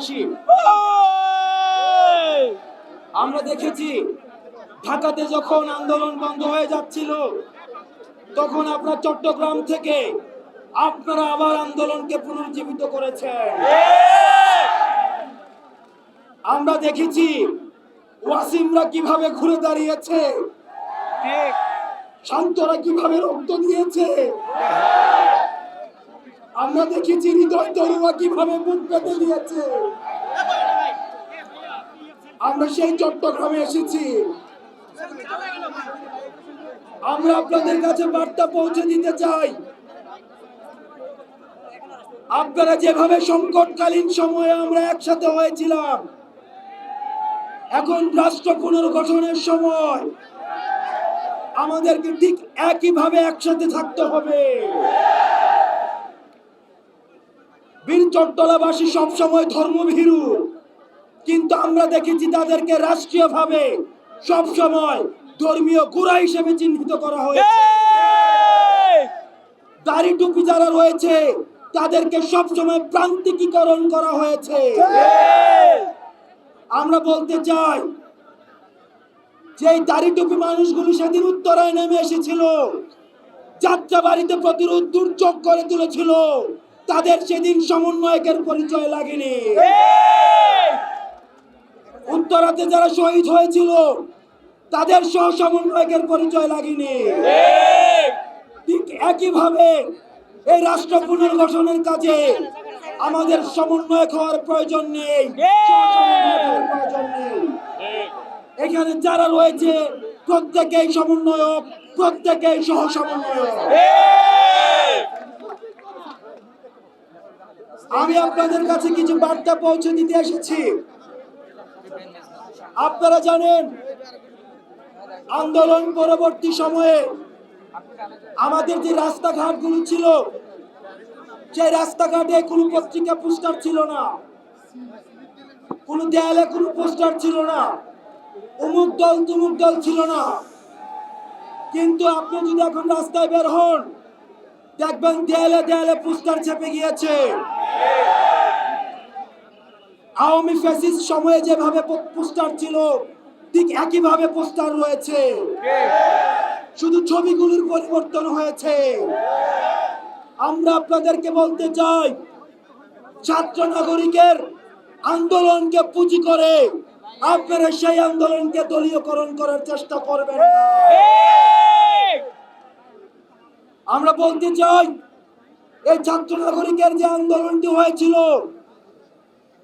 চট্টগ্রামবাসী আমরা দেখেছি ঢাকাতে যখন আন্দোলন বন্ধ হয়ে যাচ্ছিল তখন আপনার চট্টগ্রাম থেকে আপনারা আবার আন্দোলনকে পুনর্জীবিত করেছেন। আমরা দেখেছি ওয়াসিমরা কীভাবে ঘুরে দাঁড়িয়েছে শান্তরা কীভাবে রক্ত দিয়েছে আমরা দেখেছি হৃদয় তরুয়া কীভাবে পেতে দিয়েছে। আমরা সেই চট্টগ্রামে এসেছি। আমরা আপনাদের কাছে বার্তা পৌঁছে দিতে চাই। আপনারা যেভাবে সংকটকালীন সময়ে আমরা একসাথে হয়েছিলাম, এখন রাষ্ট্র পুনর্গঠনের সময়, আমাদেরকে ঠিক একইভাবে একসাথে থাকতে হবে বীর চট্টলাবাসী সবসময় ধর্মভীরু। কিন্তু আমরা দেখেছি তাদেরকে রাষ্ট্রীয় রাষ্ট্রীয়ভাবে সবসময় ধর্মীয় গুড়া হিসেবে চিহ্নিত করা হয়েছে। দাড়ি টুপি যারা রয়েছে তাদেরকে সবসময় প্রান্তিকীকরণ করা হয়েছে। আমরা বলতে চাই যে দাড়ি টুপি মানুষগুলো সেদিন উত্তরায় নেমে এসেছিল যাত্রা বাড়িতে প্রতিরোধ দুর্যোগ করে তুলেছিল তাদের সেদিন সমন্বয়কের পরিচয় লাগেনি। উত্তরাতে যারা শহীদ হয়েছিল তাদের সহ সমন্বয়কের পরিচয় লাগেনি। ঠিক একইভাবে এই রাষ্ট্র পুনর্গঠনের কাজে আমাদের সমন্বয়ক হওয়ার প্রয়োজন নেই। সহ-সমন্বয়ক হওয়ার প্রয়োজন নেই। এখানে যারা রয়েছে প্রত্যেকেই সমন্বয়ক প্রত্যেকেই সহ সমন্বয়ক আমি আপনাদের কাছে কিছু বার্তা পৌঁছে দিতে এসেছি। আপনারা জানেন, আন্দোলন পরবর্তী সময়ে আমাদের যে রাস্তাঘাটগুলো ছিল, সেই রাস্তাঘাটে কোনো পত্রিকা, পোস্টার ছিল না। কোনো দেয়ালে কোনো পোস্টার ছিল না। অমুক দল, তুমুক দল ছিল না। কিন্তু আপনি যদি এখন রাস্তায় বের হন, দেখবেন দেয়ালে দেয়ালে পোস্টার চেপে গিয়েছে। আওয়ামী ফ্যাসিস্ট সময়ে যেভাবে পোস্টার ছিল, ঠিক একইভাবে পোস্টার রয়েছে। শুধু ছবিগুলোর পরিবর্তন হয়েছে। আমরা আপনাদেরকে বলতে চাই, ছাত্র নাগরিকের আন্দোলনকে পুঁজি করে আপনারা সেই আন্দোলনকে দলীয়করণ করার চেষ্টা করবেন আমরা বলতে চাই এই ছাত্র নাগরিকের যে আন্দোলনটি হয়েছিল,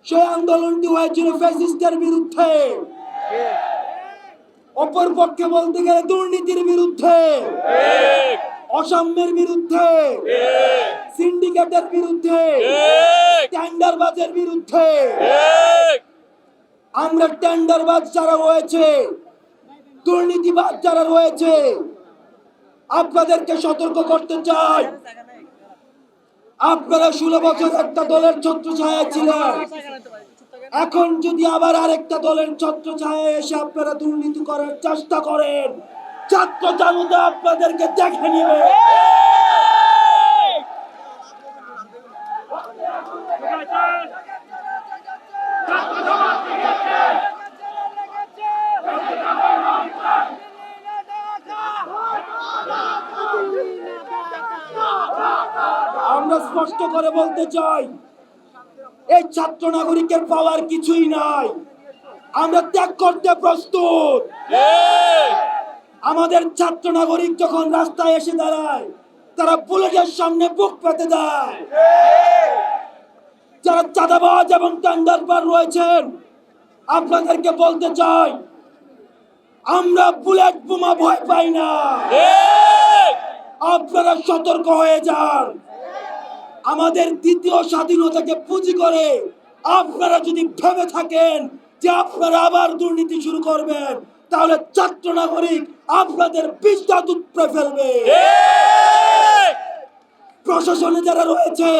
সেই আন্দোলনটি হয়েছিল ফ্যাসিস্টের বিরুদ্ধে। অপর পক্ষে বলতে গেলে দুর্নীতির বিরুদ্ধে, অসাম্যের বিরুদ্ধে সিন্ডিকেটের বিরুদ্ধে টেন্ডারবাজের বিরুদ্ধে। আমরা টেন্ডারবাজ যারা রয়েছে, দুর্নীতিবাজ যারা রয়েছে, আপনাদেরকে সতর্ক করতে চাই। আপনারা ষোলো বছর একটা দলের ছত্র ছায়া ছিলেন। এখন যদি আবার আরেকটা দলের ছত্র ছায়া এসে আপনারা দুর্নীতি করার চেষ্টা করেন, ছাত্র জনতা আপনাদেরকে দেখে নেবে। করে বলতে চাই, এই ছাত্র নাগরিকের পাওয়ার কিছুই নাই। আমরা ত্যাগ করতে প্রস্তুত। আমাদের ছাত্র নাগরিক যখন রাস্তায় এসে দাঁড়ায়, তারা বুলেটের সামনে বুক পেতে দেয়। যারা চাঁদাবাজ এবং টেন্ডারবার রয়েছেন, আপনাদেরকে বলতে চাই, আমরা বুলেট বোমা ভয় পাই না। আপনারা সতর্ক হয়ে যান। আমাদের দ্বিতীয় স্বাধীনতাকে পুঁজি করে আপনারা যদি ভেবে থাকেন যে আপনারা আবার দুর্নীতি শুরু করবেন, তাহলে ছাত্র নাগরিক আপনাদের বিদ্যা উপড়ে ফেলবে। প্রশাসনে যারা রয়েছে,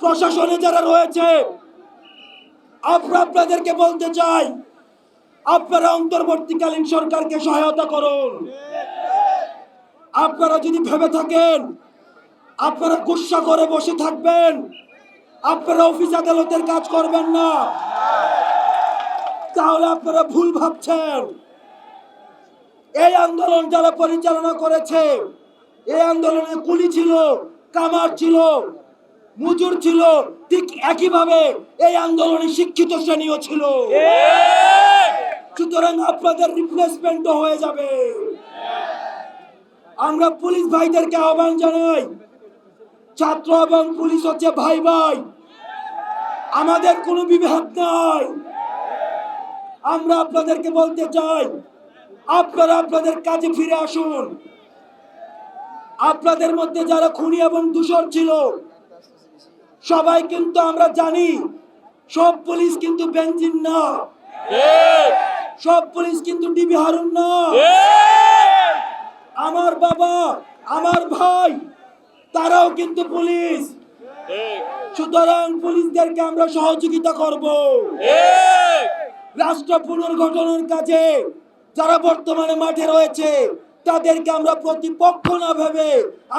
প্রশাসনে যারা রয়েছে, আমরা আপনাদেরকে বলতে চাই, আপনারা অন্তর্বর্তীকালীন সরকারকে সহায়তা করুন। আপনারা যদি ভেবে থাকেন আপনারা গুসা করে বসে থাকবেন আপনারা অফিস আদালতের কাজ করবেন না। তাহলে আপনারা ভুল ভাবছেন। এই আন্দোলন যারা পরিচালনা করেছে এই আন্দোলনে কুলি ছিল কামার ছিল মুজুর ছিল ঠিক একইভাবে এই আন্দোলনে শিক্ষিত শ্রেণীও ছিল। সুতরাং আপনাদের রিপ্লেসমেন্টও হয়ে যাবে। আমরা পুলিশ ভাইদেরকে আহ্বান জানাই ছাত্র এবং পুলিশ হচ্ছে ভাই ভাই। আমাদের কোনো বিভেদ নাই। আমরা আপনাদেরকে বলতে চাই আপনারা আপনাদের কাজে ফিরে আসুন। আপনাদের মধ্যে যারা খুনি এবং দূষণ ছিল সবাই কিন্তু আমরা জানি সব পুলিশ কিন্তু বেঞ্জিন না। সব পুলিশ কিন্তু ডিবি হারুন না। আমার বাবা, আমার ভাই, তারাও কিন্তু পুলিশ। সুতরাং পুলিশদেরকে আমরা সহযোগিতা করব। রাষ্ট্র পুনর্গঠনের কাজে যারা বর্তমানে মাঠে রয়েছে, তাদেরকে আমরা প্রতিপক্ষ না ভেবে,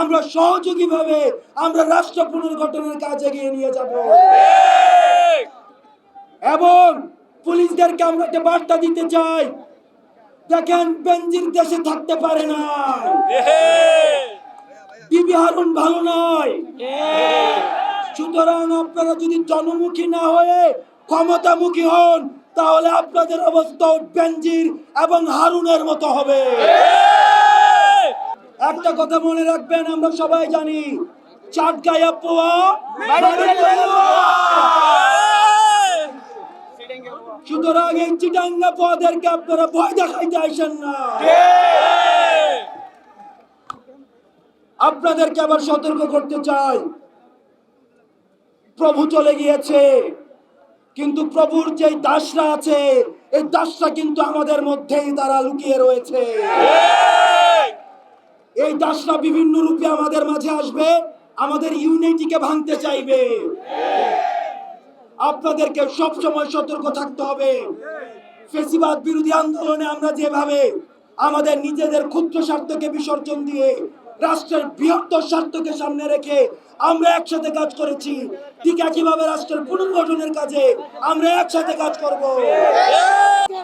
আমরা সহযোগী ভাবে আমরা রাষ্ট্র পুনর্গঠনের কাজে এগিয়ে নিয়ে যাব। এবং পুলিশদেরকে আমরা একটা বার্তা দিতে চাই দেখেন বেঞ্জির দেশে থাকতে পারে না। বিবি হারুন ভালো নয়। সুতরাং আপনারা যদি জনমুখী না হয়ে ক্ষমতামুখী হন, তাহলে আপনাদের অবস্থা বেঞ্জির এবং হারুনের মতো হবে। একটা কথা মনে রাখবেন, আমরা সবাই জানি চাট গায়া পোয়া সুতরাং এই চিটাঙ্গা পোয়াদেরকে আপনারা ভয় দেখাইতে আসেন না। আপনাদেরকে আবার সতর্ক করতে চাই। প্রভু চলে গিয়েছে, কিন্তু প্রভুর যে দাসরা আছে, এই দাসরা কিন্তু আমাদের মধ্যেই তারা লুকিয়ে রয়েছে। এই দাসরা বিভিন্ন রূপে আমাদের মাঝে আসবে, আমাদের ইউনিটিকে ভাঙতে চাইবে। আপনাদেরকে সব সময় সতর্ক থাকতে হবে। ফেসিবাদ বিরোধী আন্দোলনে আমরা যেভাবে আমাদের নিজেদের ক্ষুদ্র স্বার্থকে বিসর্জন দিয়ে রাষ্ট্রের বৃহত্তর স্বার্থকে সামনে রেখে আমরা একসাথে কাজ করেছি ঠিক একইভাবে রাষ্ট্রের পুনর্গঠনের কাজে আমরা একসাথে কাজ করব।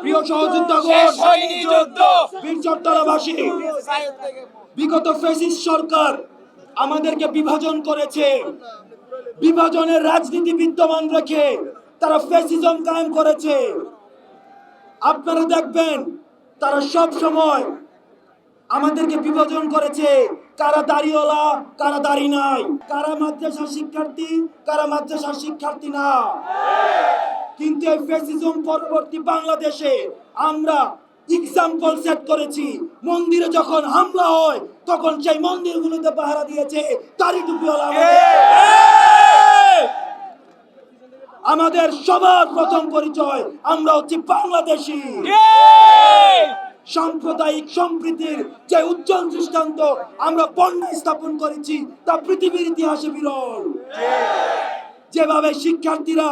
প্রিয় সহযোদ্ধা শেষ হয়নি যুদ্ধ। বীর চট্টলাবাসী বিগত ফেসিস সরকার আমাদেরকে বিভাজন করেছে। বিভাজনের রাজনীতি বিদ্যমান রেখে তারা ফেসিজম কায়েম করেছে। আপনারা দেখবেন, তারা সব সময় আমাদেরকে বিভাজন করেছে। কারা দাড়িওয়ালা, কারা দাড়ি নাই। কারা মাদ্রাসার শিক্ষার্থী, কারা মাদ্রাসার শিক্ষার্থী না। কিন্তু এই ফেসিজম পরবর্তী বাংলাদেশে আমরা এক্সাম্পল সেট করেছি। মন্দিরে যখন হামলা হয়, তখন সেই মন্দিরগুলোতে পাহারা দিয়েছে। তারই টুপিওয়ালা আমাদের। সবার প্রথম পরিচয় আমরা হচ্ছি বাংলাদেশি। সাম্প্রদায়িক সম্প্রীতির যে উজ্জ্বল দৃষ্টান্ত আমরা বন্যায় স্থাপন করেছি তা পৃথিবীর ইতিহাসে বিরল। যেভাবে শিক্ষার্থীরা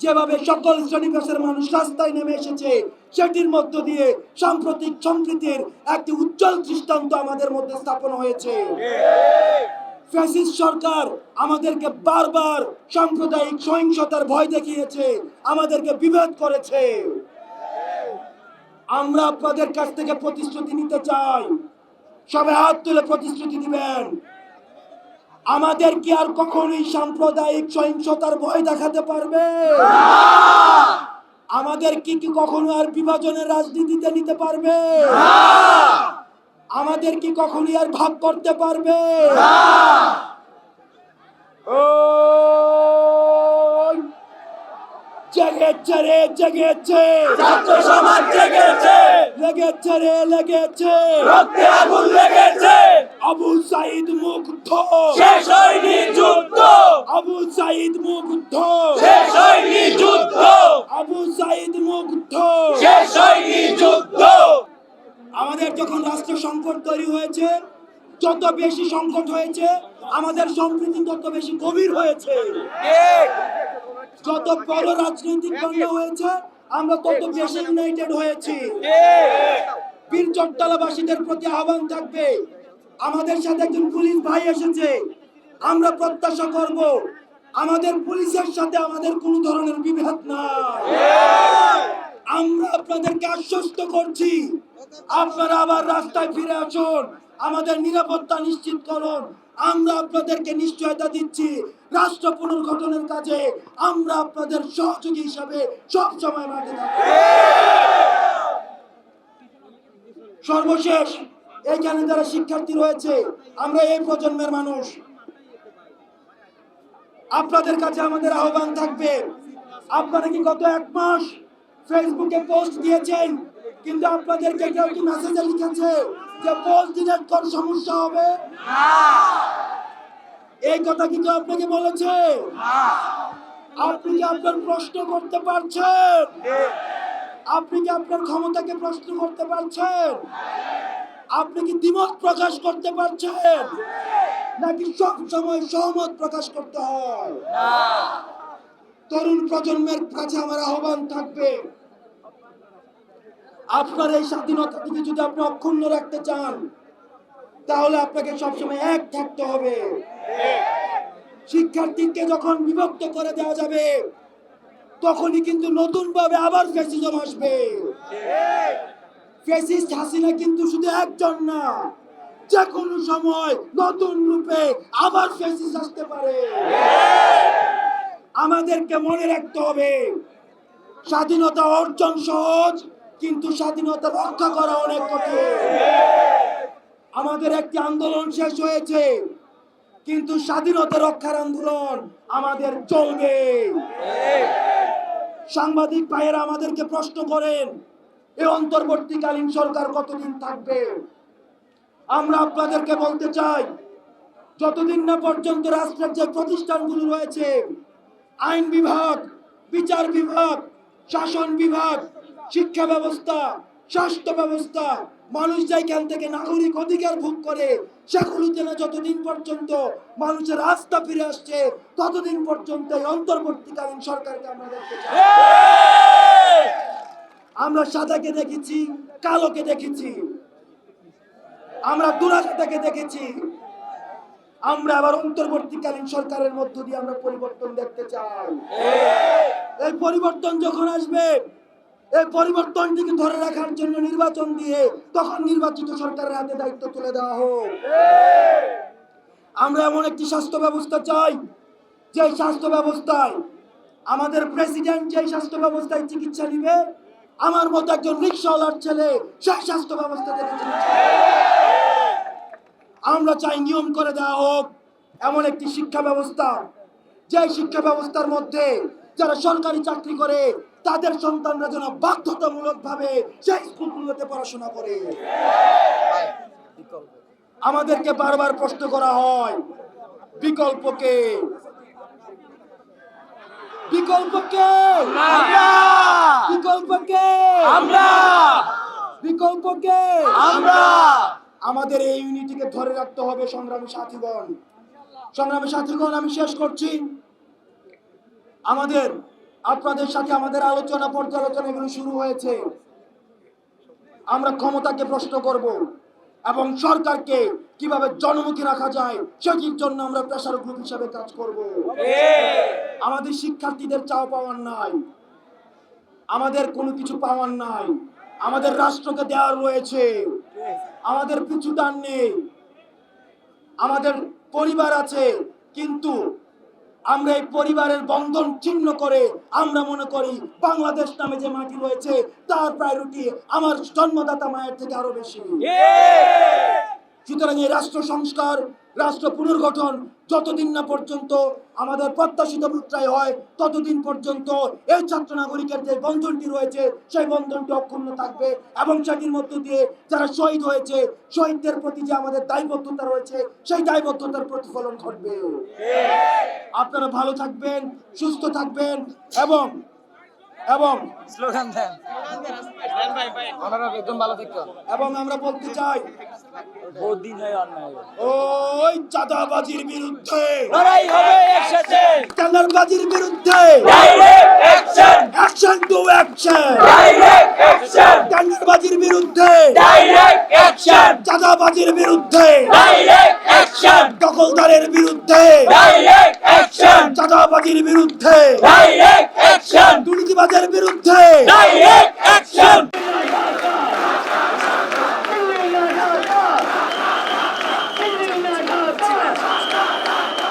যেভাবে সকল শ্রেণি পেশার মানুষ রাস্তায় নেমে এসেছে সেটির মধ্য দিয়ে সাম্প্রতিক সম্প্রীতির একটি উজ্জ্বল দৃষ্টান্ত আমাদের মধ্যে স্থাপন হয়েছে। ফ্যাসিস্ট সরকার আমাদেরকে বারবার সাম্প্রদায়িক সহিংসতার ভয় দেখিয়েছে, আমাদেরকে বিভেদ করেছে। আমরা আপনাদের কাছ থেকে প্রতিশ্রুতি নিতে চাই। সবাই হাত তুলে প্রতিশ্রুতি দিবেন। আমাদের কি আর কখনোই সাম্প্রদায়িক সহিংসতার ভয় দেখাতে পারবে? আমাদের কি কি কখনো আর বিভাজনের রাজনীতিতে নিতে পারবে? আমাদের কি কখনোই আর ভাগ করতে পারবে? ওই জেগেছে রে জেগেছে। ছাত্র সমাজ জেগেছে। লেগেছে রে লেগেছে। রক্তে আগুন লেগেছে। আবু সাইদ মুগ্ধ। শেষ হয়নি যুদ্ধ। আবু সাইদ মুগ্ধ। শেষ হয়নি যুদ্ধ। আবু সাইদ মুগ্ধ। শেষ হয়নি যুদ্ধ। আমাদের যখন রাষ্ট্র সংকট তৈরি হয়েছে, যত বেশি সংকট হয়েছে, আমাদের সম্প্রীতি তত বেশি গভীর হয়েছে। যত বড় রাজনৈতিক দ্বন্দ্ব হয়েছে, আমরা তত বেশি ইউনাইটেড হয়েছি। বীর চট্টলাবাসীদের প্রতি আহ্বান থাকবে। আমাদের সাথে একজন পুলিশ ভাই এসেছে। আমরা প্রত্যাশা করব, আমাদের পুলিশের সাথে আমাদের কোনো ধরনের বিভেদ নাই। আমরা আপনাদেরকে আশ্বস্ত করছি। আপনারা আবার রাস্তায় ফিরে আসুন। আমাদের নিরাপত্তা নিশ্চিত করুন। আমরা আপনাদেরকে নিশ্চয়তা দিচ্ছি। রাষ্ট্র পুনর্গঠনের কাজে আমরা আপনাদের সহযোগী হিসাবে সব সময় মাঠে থাকব সর্বশেষ, এইখানে যারা শিক্ষার্থী রয়েছে, আমরা এই প্রজন্মের মানুষ। আপনাদের কাছে আমাদের আহ্বান থাকবে। আপনারা কি গত এক মাস ফেসবুকে পোস্ট দিয়েছেন কিন্তু আপনাদেরকে কেউ কি মেসেজে লিখেছে যে পোস্ট ডিলেট কর সমস্যা হবে? এই কথা কি কেউ আপনাকে বলেছে? আপনি কি আপনার প্রশ্ন করতে পারছেন? আপনি কি আপনার ক্ষমতাকে প্রশ্ন করতে পারছেন? আপনি কি দ্বিমত প্রকাশ করতে পারছেন? নাকি সব সময় সহমত প্রকাশ করতে হয়? তরুণ প্রজন্মের কাছে আমার আহ্বান থাকবে। আপনার এই স্বাধীনতাটিকে যদি আপনি অক্ষুণ্ণ রাখতে চান, তাহলে আপনাকে সবসময় এক থাকতে হবে। শিক্ষার্থীকে যখন বিভক্ত করে দেওয়া যাবে, তখনই কিন্তু নতুন ভাবে আবার ফ্যাসিজম আসবে। ফ্যাসিস্ট হাসিনা কিন্তু শুধু একজন না যে কোনো সময় নতুন রূপে আবার ফ্যাসিস্ট আসতে পারে। আমাদেরকে মনে রাখতে হবে, স্বাধীনতা অর্জন সহজ, কিন্তু স্বাধীনতা রক্ষা করা অনেক কঠিন। আমাদের একটি আন্দোলন শেষ হয়েছে, কিন্তু স্বাধীনতা রক্ষার আন্দোলন আমাদের চলবে। সাংবাদিক ভাইয়েরা আমাদেরকে প্রশ্ন করেন, এ অন্তর্বর্তীকালীন সরকার কতদিন থাকবে? আমরা আপনাদেরকে বলতে চাই, যতদিন না পর্যন্ত রাষ্ট্রের যে প্রতিষ্ঠানগুলো রয়েছে আইন বিভাগ বিচার বিভাগ শাসন বিভাগ শিক্ষা ব্যবস্থা স্বাস্থ্য ব্যবস্থা মানুষ যেখান থেকে নাগরিক অধিকার ভোগ করে সেগুলোতে যেন যতদিন পর্যন্ত মানুষের আস্থা ফিরে আসছে ততদিন পর্যন্ত এই অন্তর্বর্তীকালীন সরকারকে আমরা দেখতে চাই। আমরা সাদাকে দেখেছি কালোকে দেখেছি আমরা দুরাকাটাকে দেখেছি আমরা আবার অন্তর্বর্তীকালীন সরকারের মধ্য দিয়ে আমরা পরিবর্তন দেখতে চাই এই পরিবর্তন যখন আসবে, এই পরিবর্তনটিকে ধরে রাখার জন্য নির্বাচন দিয়ে তখন নির্বাচিত সরকারের হাতে দায়িত্ব তুলে দেওয়া হোক আমরা এমন একটি স্বাস্থ্য ব্যবস্থা চাই, যে স্বাস্থ্য ব্যবস্থায় আমাদের প্রেসিডেন্ট যে স্বাস্থ্য ব্যবস্থায় চিকিৎসা নিবে, আমার মতো একজন রিক্সাওয়ালার ছেলে সেই স্বাস্থ্য ব্যবস্থা থেকে চিকিৎসা। আমরা চাই নিয়ম করে দেওয়া হোক এমন একটি শিক্ষা ব্যবস্থা। যে শিক্ষা ব্যবস্থার মধ্যে যারা সরকারি চাকরি করে তাদের সন্তানরা যেন বাধ্যতামূলক ভাবে সেই স্কুলগুলোতে পড়াশোনা করে। আমাদেরকে বারবার প্রশ্ন করা হয় বিকল্পকে বিকল্পকে আমরা। বিকল্পকে আমরা। বিকল্পকে আমরা। আমাদের এই ইউনিটিকে ধরে রাখতে হবে সংগ্রামী সাথীগণ। সংগ্রামী সাথীগণ, আমি শেষ করছি। আমাদের, আপনাদের সাথে আমাদের আলোচনা পর্যালোচনা এগুলো শুরু হয়েছে। আমরা ক্ষমতাকে প্রশ্ন করব এবং সরকারকে কীভাবে জনমুখী রাখা যায় সেটির জন্য আমরা প্রেশার গ্রুপ হিসাবে কাজ করব। আমাদের শিক্ষার্থীদের চাও পাওয়ার নাই। আমাদের কোনো কিছু পাওয়ার নাই। আমাদের রাষ্ট্রকে দেওয়ার রয়েছে। আমাদের পিছু দান নেই। আমাদের পরিবার আছে কিন্তু আমরা এই পরিবারের বন্ধন ছিন্ন করে আমরা মনে করি বাংলাদেশ নামে যে মাটি রয়েছে তার প্রায়োরিটি আমার জন্মদাতা মায়ের থেকে আরও বেশি। সুতরাং এই রাষ্ট্র সংস্কার রাষ্ট্র পুনর্গঠন যতদিন না পর্যন্ত আমাদের প্রত্যাশিত মাত্রায় হয় ততদিন পর্যন্ত এই ছাত্র নাগরিকের যে বন্ধনটি রয়েছে সেই বন্ধনটি অক্ষুণ্ণ থাকবে এবং সেটির মধ্য দিয়ে যারা শহীদ হয়েছে শহীদদের প্রতি যে আমাদের দায়বদ্ধতা রয়েছে সেই দায়বদ্ধতার প্রতিফলন ঘটবে। আপনারা ভালো থাকবেন সুস্থ থাকবেন এবং এবং স্লোগান দেন। এবং আমরা বলতে চাই ওই চাঁদাবাজির বিরুদ্ধে। লড়াই হবে একসাথে। টেন্ডারবাজির বিরুদ্ধে। Direct action action to action direct action টেন্ডারবাজির বিরুদ্ধে। ডাইরেক্ট অ্যাকশন চাঁদাবাজির বিরুদ্ধে। ডাইরেক্ট অ্যাকশন দখলদারের বিরুদ্ধে। ডাইরেক্ট অ্যাকশন চাঁদাবাজির বিরুদ্ধে। ডাইরেক্ট অ্যাকশন দুর্নীতিবাজের বিরুদ্ধে। ডাইরেক্ট